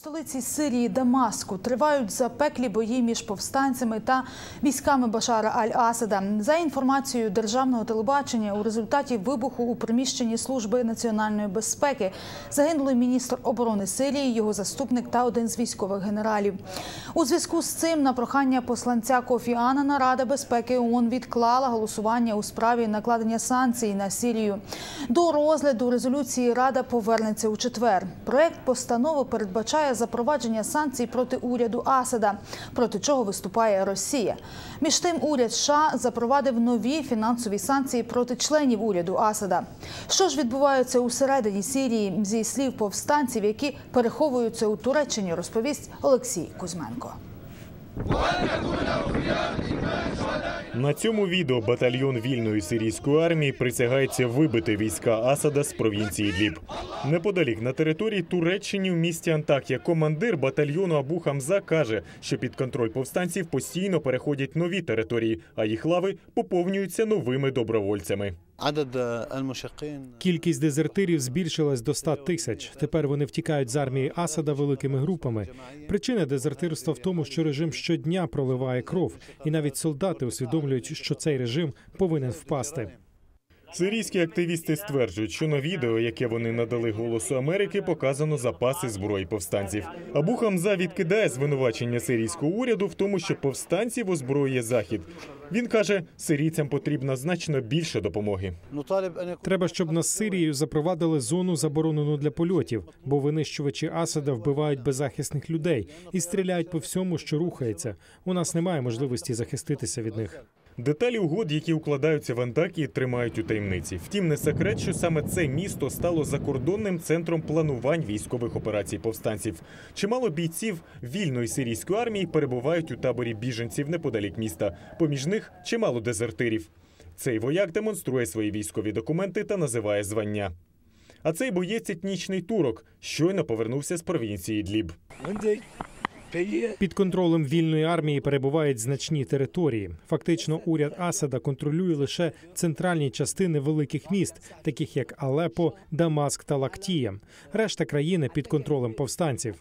столиці Сирії Дамаску тривають запеклі бої між повстанцями та військами Башара Аль-Асада. За інформацією державного телебачення, у результаті вибуху у приміщенні служби національної безпеки загинули міністр оборони Сирії, його заступник та один з військових генералів. У зв'язку з цим на прохання посланця Кофі Анана Рада безпеки ООН відклала голосування у справі накладення санкцій на Сирію. До розгляду резолюції Рада повернеться у четвер. Проект постанови передбачає запровадження санкцій проти уряду Асада, проти чого виступає Росія. Між тим, уряд США запровадив нові фінансові санкції проти членів уряду Асада. Що ж відбувається усередині Сирії зі слів повстанців, які переховуються у Туреччині, розповість Олексій Кузьменко. На цьому відео батальйон вільної сирійської армії присягається вибити війська Асада з провінції Дліб. Неподалік на території Туреччини в місті Антакія командир батальйону Абу Хамза каже, що під контроль повстанців постійно переходять нові території, а їх лави поповнюються новими добровольцями. Е, е, Кількість дезертирів збільшилась до 100 тисяч. Тепер вони втікають з армії Асада великими групами. Причина дезертирства в тому, що режим щодня проливає кров, і навіть солдати усвідомлюють, що цей режим повинен впасти. Сирійські активісти стверджують, що на відео, яке вони надали голосу Америки, показано запаси зброї повстанців. Абу Хамза відкидає звинувачення сирійського уряду в тому, що повстанців озброює захід. Він каже, сирійцям потрібно значно більше допомоги. треба, щоб на Сирією запровадили зону заборонену для польотів, бо винищувачі Асада вбивають беззахисних людей і стріляють по всьому, що рухається. У нас немає можливості захиститися від них. Деталі угод, які укладаються в Антакії, тримають у таємниці. Втім, не секрет, що саме це місто стало закордонним центром планувань військових операцій повстанців. Чимало бійців вільної сирійської армії перебувають у таборі біженців неподалік міста. Поміж них чимало дезертирів. Цей вояк демонструє свої військові документи та називає звання. А цей боєць етнічний турок щойно повернувся з провінції Ідліб. Під контролем вільної армії перебувають значні території. Фактично, уряд Асада контролює лише центральні частини великих міст, таких як Алепо, Дамаск та Лактія. Решта країни під контролем повстанців.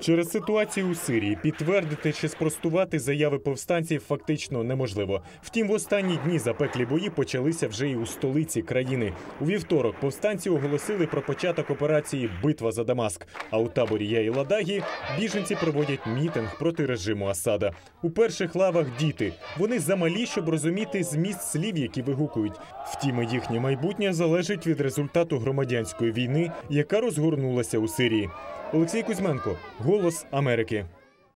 Через ситуацію у Сирії підтвердити чи спростувати заяви повстанців фактично неможливо. Втім, в останні дні запеклі бої почалися вже і у столиці країни. У вівторок повстанці оголосили про початок операції Битва за Дамаск. А у таборі Яїладагі біженці проводять мітинг проти режиму Асада. У перших лавах діти. Вони замалі, щоб розуміти зміст слів, які вигукують. Втім, їхнє майбутнє залежить від результату громадянської війни, яка розгорнулася у Сирії. Олексій Кузьменко, Голос Америки.